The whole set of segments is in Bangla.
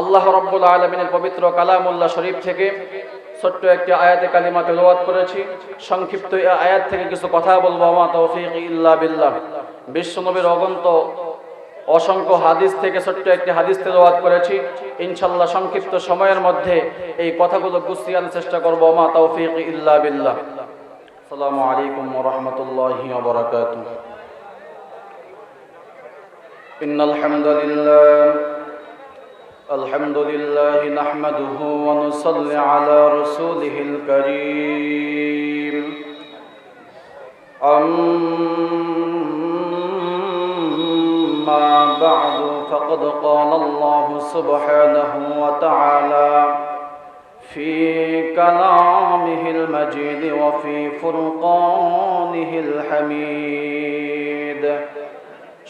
আল্লাহ রব্বুল আলমিনের পবিত্র কালামুল্লাহ শরীফ থেকে ছোট্ট একটি আয়াতে কালিমা তেলাওয়াত করেছি। সংক্ষিপ্ত আয়াত থেকে কিছু কথা বলব আমা তৌফিক ইল্লা বিল্লাহ। বিশ্বনবীর অগন্ত অসংখ্য হাদিস থেকে ছোট্ট একটি হাদিস তেলাওয়াত করেছি। ইনশাল্লাহ সংক্ষিপ্ত সময়ের মধ্যে এই কথাগুলো গুছিয়ে আনার চেষ্টা করব আমা তৌফিক ইল্লা বিল্লাহ। আসসালামু আলাইকুম রাহমাতুল্লাহি ওয়া বারাকাতুহু। إن الحمد لله الحمد لله نحمده ونصلي على رسوله الكريم أما بعد فقد قال الله سبحانه وتعالى في كلامه المجيد وفي فرقانه الحميد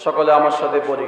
সকলে আমার সাথে পড়ি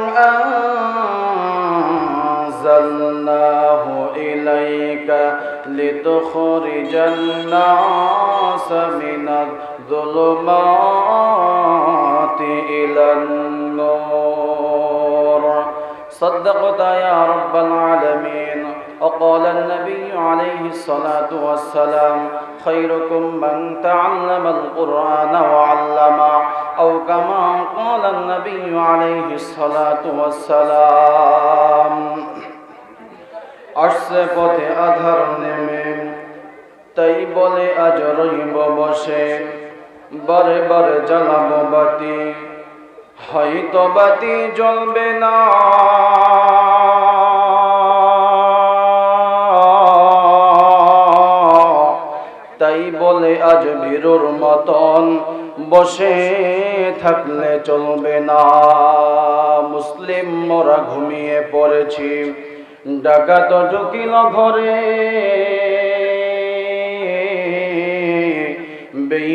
لتخرج الناس من الظلمات إلى النور صدقت يا رب العالمين وقال النبي عليه الصلاة والسلام خيركم من تعلم القرآن وعلمه أو كما قال النبي عليه الصلاة والسلام আসছে পথে আধার নেমে তাই বলে, আজ রইব বসে, বারে বারে জ্বালাবো বাতি। হয়তো বাতি জ্বলবে না। তাই বলে, আজ বীরুর মতন বসে থাকলে চলবে না। মুসলিম মোরা ঘুমিয়ে পড়েছি। ডাকাত ঢুকিল ঘরে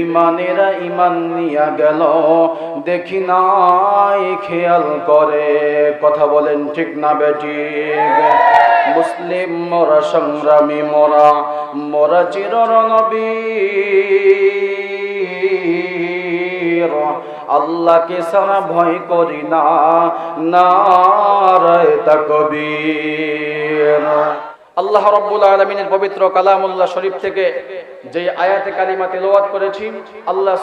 বেঈমানেরা ইমান নিয়া গেল। দেখি নাই খেয়াল করে। কথা বলেন ঠিক না বেটি? মুসলিম মোরা সংগ্রামী মোরা মোরা চিরর নবী আল্লাহকে সারা ভয় করি না, নারায় তাকবীর। আল্লাহ রব্বুল আলমিনের পবিত্র কালামুল্লাহ শরীফ থেকে যে আয়াতে কালিমা তেলাওয়াত করেছি, আল্লাহ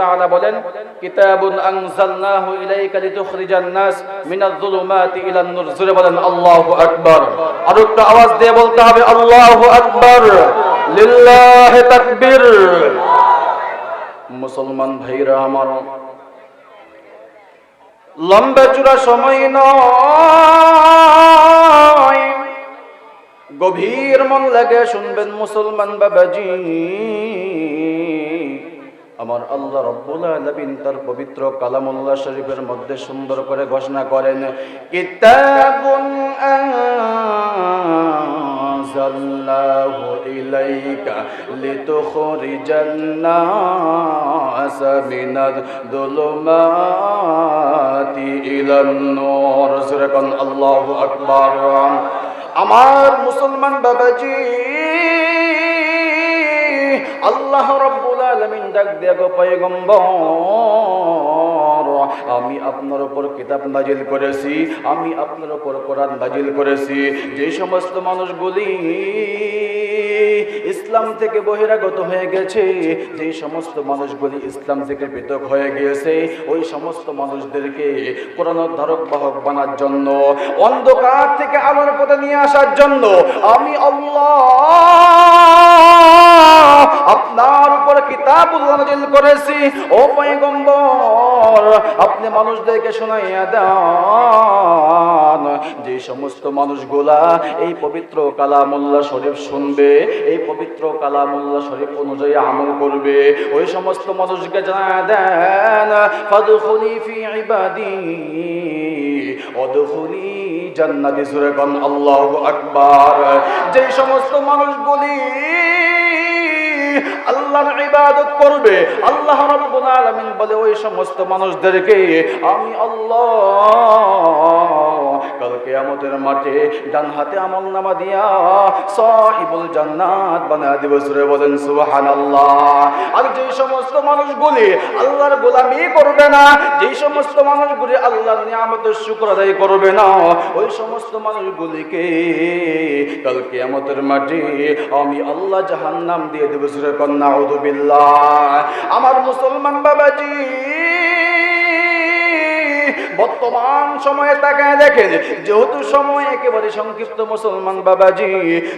তাআলা বলেন, কিতাবুন ইলাইকা লিতুখরিজান নাস মিনাজ ইলান নূর। জুরে বলেন, আল্লাহু আকবার। আর একটু আওয়াজ দিয়ে বলতে হবে, আল্লাহু আকবার। লিল্লাহি তাকবীর। মুসলমান ভাইরা আমার, লম্বা চূড়া সময় নয়। গভীর মন লাগে শুনবেন মুসলমান বাবাজি। আমার আল্লাহ রব্বুল তার পবিত্র কালামুল্লাহ শরীফের মধ্যে সুন্দর করে ঘোষণা করেন, কিতাবুন আনজালনাহু ইলাইকা আল্লাহু আকবার। আমার মুসলমান বাবাজি, আল্লাহ রব্বুল আলামিন ডাক দিয়া গো পয়গম্বর, আমি আপনার উপর কিতাব নাজিল করেছি, আমি আপনার উপর কোরআন নাজিল করেছি। যে সমস্ত মানুষগুলি ইসলাম থেকে বহিরাগত হয়ে গেছে। যে সমস্ত মানুষগুলি ইসলাম থেকে পৃথক হয়ে গিয়েছে, ওই সমস্ত মানুষদেরকে কোরআন ধারক বাহক বানার জন্য, অন্ধকার থেকে আলোর পথে নিয়ে আসার জন্য আমি আপনার উপর কিতাব করেছি। ও পয়গম্বর আপনি মানুষদেরকে শোনাইয়া দেন। যে সমস্ত মানুষগুলা এই পবিত্র কালামুল্লাহ শরীফ শুনবে, এই পবিত্র কালামুল্লাহ শরীফ অনুযায়ী আমল করবে, ওই সমস্ত মানুষকে জানা দেন জান্নাতি সুরে আকবার। যে সমস্ত মানুষগুলি আল্লাহর ইবাদত করবে আল্লাহ রাব্বুল আলামিন বলে ওই সমস্ত মানুষদেরকে আমি আল্লাহ কিয়ামতের মাঠে ডান হাতে আমল নামা দিয়া সাহিবুল জান্নাত বানা দিব। সুরে বলেন, সুবহানাল্লাহ। আর যে সমস্ত মানুষগুলি আল্লাহর গোলামি করবে না, যে সমস্ত মানুষগুলি আল্লাহর নিয়ামতের শুকর আদায় করবে না, ওই সমস্ত মানুষগুলিকে কাল কিয়ামতের মাঠে আমি আল্লাহ জাহান্নাম দিয়ে দেব। সুরে কন্যা আমার মুসলমান বাবাজি বর্তমান সময়ে তাকায় দেখেন, যেহেতু সময় একেবারে সংক্ষিপ্ত মুসলমান বাবাজি,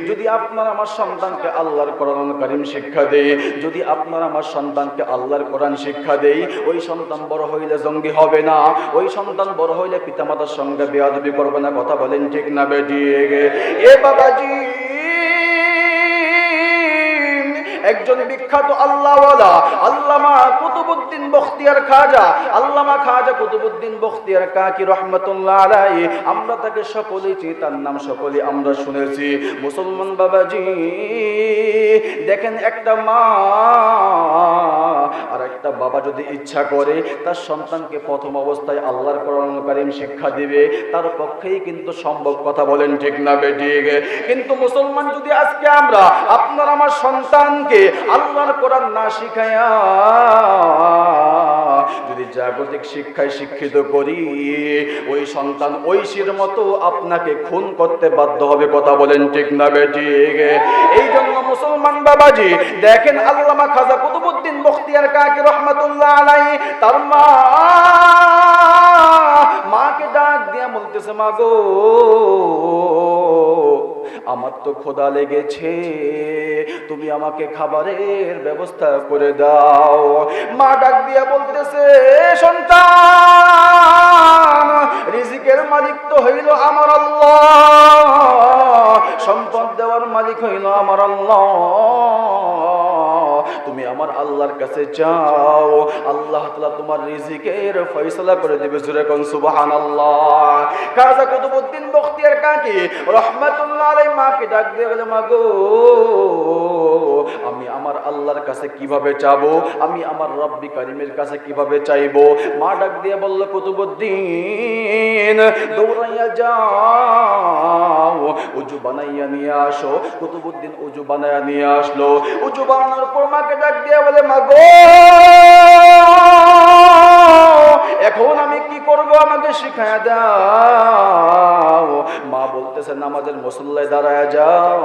যদি আপনার আমার সন্তানকে আল্লাহর কোরআন কারিম শিক্ষা দেয়, যদি আপনার আমার সন্তানকে আল্লাহর কোরআন শিক্ষা দেয়, ওই সন্তান বড় হইলে জঙ্গি হবে না, ওই সন্তান বড় হইলে পিতামাতার সঙ্গে বেয়াদবি করবে না, কথা বলেন ঠিক না বেটি এ বাবাজি একজন বিখ্যাত আল্লাহওয়ালা, আল্লামা কুতুবুদ্দিন বখতিয়ার খাজা, আল্লামা খাজা কুতুবুদ্দিন বখতিয়ার কাকি রহমতুল্লাহ আলাই আমরা তাকে সকলেই চিনি, তার নাম সকলে আমরা শুনেছি। মুসলমান বাবাজি, দেখেন একটা মা, আর একটা বাবা যদি ইচ্ছা করে, তার সন্তানকে প্রথম অবস্থায় আল্লাহর কোরআন কারিম শিক্ষা দিবে, তার পক্ষেই কিন্তু সম্ভব কথা বলেন ঠিক না বেঠিক কিন্তু মুসলমান যদি আজকে আমরা, আপনার আমার সন্তানকে আল্লাহর কোরআন না শিখাইয়া যদি জাগতিক শিক্ষায় শিক্ষিত করি, ওই সন্তান ঐশীর মতো আপনাকে খুন করতে বাধ্য হবে, কথা বলেন ঠিক না বেঠিক এই জন্য মুসলমান বাবাজি, দেখেন আল্লামা খাজা কুতুবুদ্দিন বখতিয়ার কাকি রহমাতুল্লাহ আলাই, তার মা, মাকে ডাক দিয়া বলতেছে, মা গো, আমার তো খোদা লেগেছে। তুমি আমাকে খাবারের ব্যবস্থা করে দাও। মা ডাক দিয়া বলতেছে সন্তান, রিজিকের মালিক তো হইল আমার আল্লাহ। সম্পদ দেওয়ার মালিক হইল আমার আল্লাহ। আমার আল্লাহর কাছে যাও। আল্লাহ তাআলা তোমার রিজিকের ফয়সালা করে দিবে। জুরে কোন সুবহানাল্লাহ। কাজা কুতুবউদ্দিন বখতিয়ার কাকি, রহমাতুল্লাহ আলাইহি, মাকে ডাক দিয়ে বলে, মাগো, আমি আমার আল্লাহর কাছে কীভাবে চাবো? আমি আমার রব্বি কারিমের কাছে কীভাবে চাইব? মা ডাক দিয়ে বলল কুতুবুদ্দিন দৌড়াইয়া উজু বানাইয়া নিয়ে আসো, কুতুবউদ্দিন উজু বানাইয়া নিয়ে আসলো। উজু বানানোর পর মাকে ডাক দিয়ে বলে, মাগো, এখন আমি কি করব আমাকে শিখায়া দাও? মা বলতেছে, নামাজের মুসল্লায় দাঁড়ায় যাও।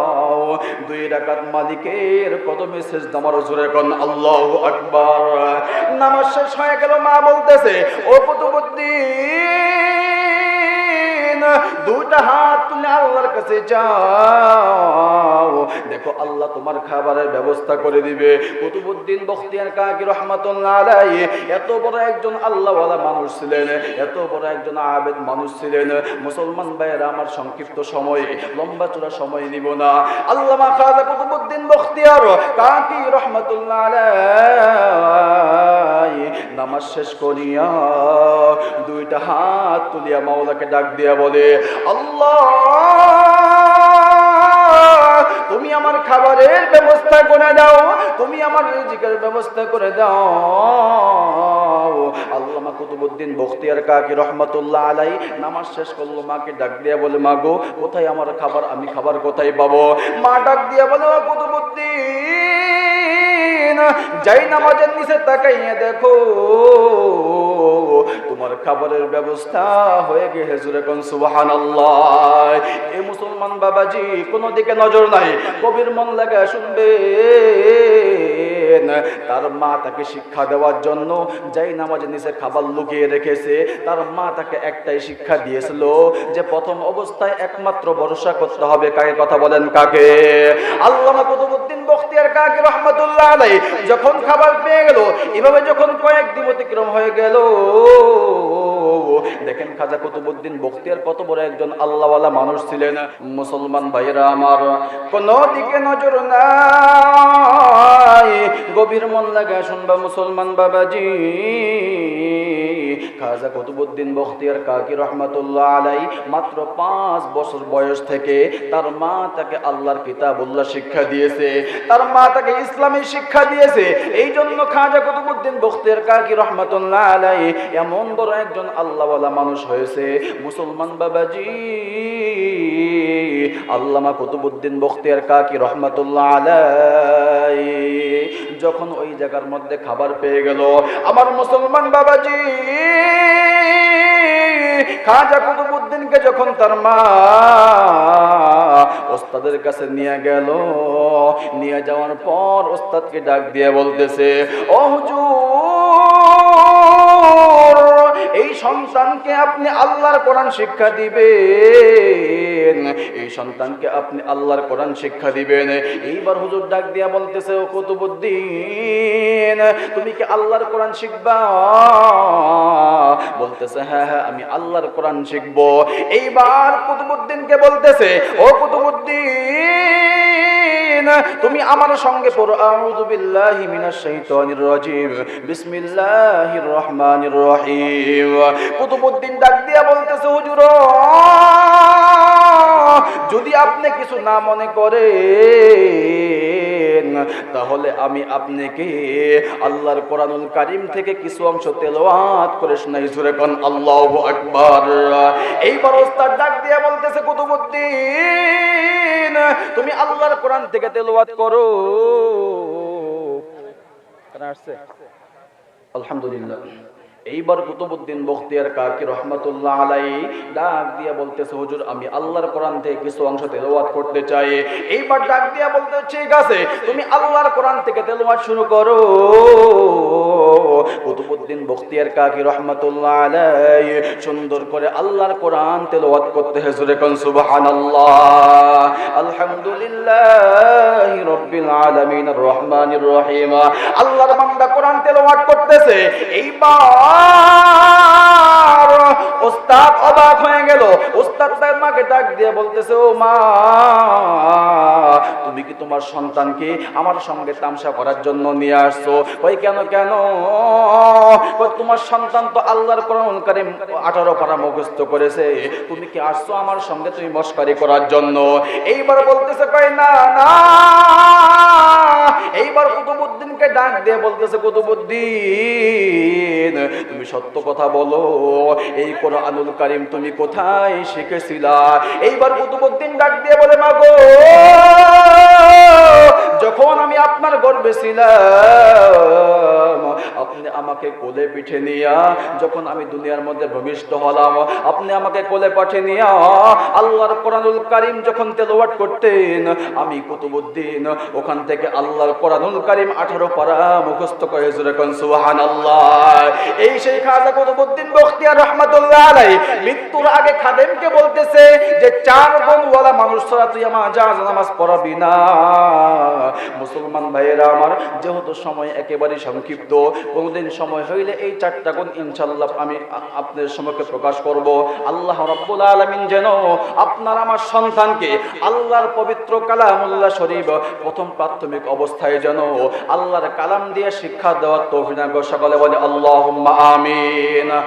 দুই রাকাত মালিকের কদমে শেষ দামার জোরে আল্লাহ আকবার। নামাজ শেষ হয়ে গেল, মা বলতেছে, ও কুতুবুদ্দিন কাছে যাও। দেখো, আল্লাহ তোমার খাবারের ব্যবস্থা করে দিবে। কুতুবুদ্দিন বখতিয়ার কাকি রহমাতুল্লাহ এত বড় একজন আল্লাহওয়ালা মানুষ ছিলেন, এত বড় একজন আবেদ মানুষ ছিলেন। মুসলমান ভাইয়েরা, আমার সংক্ষিপ্ত সময়ে, লম্বা চূড়া সময় নিব না। আল্লামা খাজা কুতুবুদ্দিন বখতিয়ার কাকি রহমাতুল্লাহ নামাজ শেষ করিয়া দুইটা হাত তুলিয়া মাওলাকে ডাক দিয়া বলে, আল্লাহ, তুমি আমার খাবারের ব্যবস্থা করে দাও, তুমি আমার রিজিকের ব্যবস্থা করে দাও। আল্লামা কুতুবুদ্দিন বখতিয়ার কাকি রহমতুল্লাহ আলাই নামাজ শেষ করল, মাকে ডাক দিয়া বলে, মা কোথায় আমার খাবার? আমি খাবার কোথায় পাবো? মা ডাক দিয়া বলে "ও কুতুবুদ্দিন যাই নামাজের নিচে তাকাইয়া দেখো, তোমার খাবারের ব্যবস্থা হয়ে কোন সুবাহান মুসলমান বাবাজি, কোনো দিকে নজর নাই, কবির মন লাগা শুনবে তার মা তাকে শিক্ষা দেওয়ার জন্য যাই নামাজের নিচে খাবার লুকিয়ে রেখেছে, তার মা তাকে একটাই শিক্ষা দিয়েছিল যে প্রথম অবস্থায় একমাত্র ভরসা করতে হবে, কাকে কথা বলেন কাকে? কুতুবুদ্দিন রহমতুল্লাহ আলাই যখন খাবার পেয়ে গেল, এভাবে যখন কয়েকদিন অতিক্রম হয়ে গেল, দেখেন খাজা কুতুবুদ্দিন বখতিয়ার কত বড় একজন আল্লাহওয়ালা মানুষ ছিলেন, মুসলমান ভাইয়েরা আমার, কোন দিকে নজর নাই, গভীর মন লাগা শুনবা মুসলমান বাবাজি। খাজা কুতুবুদ্দিন বখতিয়ার কাকি রহমাতুল্লাহ আলাই মাত্র পাঁচ বছর বয়স থেকে তার মা তাকে আল্লাহর কিতাবুল্লাহ শিক্ষা দিয়েছে। তার মা তাকে ইসলামী শিক্ষা দিয়েছে। এই জন্য খাজা কুতুবুদ্দিন বখতিয়ার কাকি রহমাতুল্লাহ আলাই এমন বড় একজন আল্লাহওয়ালা মানুষ হয়েছে। মুসলমান বাবাজি আল্লামা কুতুবুদ্দিন বখতিয়ার কাকি রহমাতুল্লাহ আলাই যখন ওই জায়গার মধ্যে খাবার পেয়ে গেল, আমার মুসলমান বাবাজি, খাজা কুতুবুদ্দিনকে যখন তার মা ওস্তাদের কাছে নিয়ে গেল, নিয়ে যাওয়ার পর ওস্তাদকে ডাক দিয়ে বলতেছে, ও হুজুর এই সন্তানকে আপনি আল্লাহর কোরআন শিক্ষা দিবেন। এই সন্তানকে আপনি আল্লাহর কোরআন শিক্ষা দিবেন। এইবার হুজুর ডাক দিয়া বলতেছে, ও কুতুবুদ্দিন, তুমি কি আল্লাহর কোরআন শিখবা? বলতেছে হ্যাঁ হ্যাঁ আমি আল্লাহর কোরআন শিখব। এইবার কুতুবুদ্দিনকে বলতেছে, ও কুতুবুদ্দিন তুমি আমার সঙ্গে পড়ো। কুতুবুদ্দিন ডাক দিয়া বলতেছে, হুজুর, যদি আপনি কিছু না মনে করেন তাহলে আমি আপনাকে আল্লাহর কোরআনুল কারিম থেকে কিছু অংশ তেলোয়াত করে শোনাই। সুরে কন আল্লাহ আকবার। এইবার ওস্তাদ ডাক দিয়ে বলতেছে, কুতুবুদ্দিন, তুমি আল্লাহর কোরআন থেকে তেলোয়াত কারা। আসছে। আলহামদুলিল্লাহ। এইবার কুতুবুদ্দিন বখতিয়ার কাকি রহমতুল্লাহ আলাই ডাক দিয়া বলতেছে, হুজুর, আমি আল্লাহর কোরআন থেকে কিছু অংশ তেলাওয়াত করতে চাই। এইবার ডাক দিয়া বলতে ঠিক আছে, তুমি আল্লাহর কোরআন থেকে তেলাওয়াত শুরু করো। কুতুবুদ্দিন বখতিয়ার কাকি রহমতুল্লাহ আলাই সুন্দর করে আল্লাহর কোরআন তেলাওয়াত করতে হুজুরে কোন, সুবহানাল্লাহ। আলহামদুলিল্লাহ রব্বিল আলামিন রহমানির রহিম। আল্লাহর বান্দা কোরআন তেলাওয়াত করতেছে, এইবার ওস্তাদ অবাক হয়ে গেল। ওস্তাদ তার মাকে ডাক দিয়ে বলতেছে, ও মা, তুমি কি তোমার সন্তানকে আমার সঙ্গে তামসা করার জন্য নিয়ে আসছো? কই কেন কেন? তোমার সন্তান তো আল্লাহর কারিম 18 পারা মুখস্থ করেছে। তুমি কি আসছো আমার সঙ্গে তুমি মস্কারি করার জন্য? এইবার বলতেছে কই না না। এইবার কুতুবুদ্দিনকে ডাক দিয়ে বলতেছে, কুতুবুদ্দিন তুমি সত্য কথা বলো। এই কোরআনুল কারিম তুমি কোথায় শিখেছিলা? এইবার কুতুবুদ্দিন ডাক দিয়ে বলে মা মাগো, যখন আমি আপনার গর্বে ছিলাম আপনি আমাকে কোলে পিঠে নিয়া, যখন আমি দুনিয়ার মধ্যে ভূমিষ্ঠ হলাম, আপনি আমাকে কোলে পাঠে নিয়া, আল্লাহর কোরআনুল কারিম যখন তেলাওয়াত করতেন, আমি কুতুবুদ্দিন, ওখান থেকে আল্লাহর কোরআনুল কারিম আঠারো পারা মুখস্থ করে যখন সুহান আল্লাহ এই সেই খাজা কুতুবুদ্দিন বখতিয়ার রহমাতুল্লাহ মৃত্যুর আগে খাদেমকে বলতেছে যে, চার গুণওয়ালা মানুষ ছাড়া তুই আমার যা নামাজ পড়াবি না। মুসলমান ভাইয়েরা আমার, যেহেতু সময় একেবারে সংক্ষিপ্ত কোনোদিন সময় হইলে এই চারটা গুণ ইনশাল্লাহ আমি আ- আপনাদের সম্মুখে প্রকাশ করব। আল্লাহ রব্বুল আলমিন যেন আপনার আমার সন্তানকে আল্লাহর পবিত্র কালামুল্লাহ শরীফ, প্রথম প্রাথমিক অবস্থায় যেন আল্লাহর কালাম দিয়ে শিক্ষা দেওয়ার তৌফিক সকলে বলে আল্লাহ আমিন।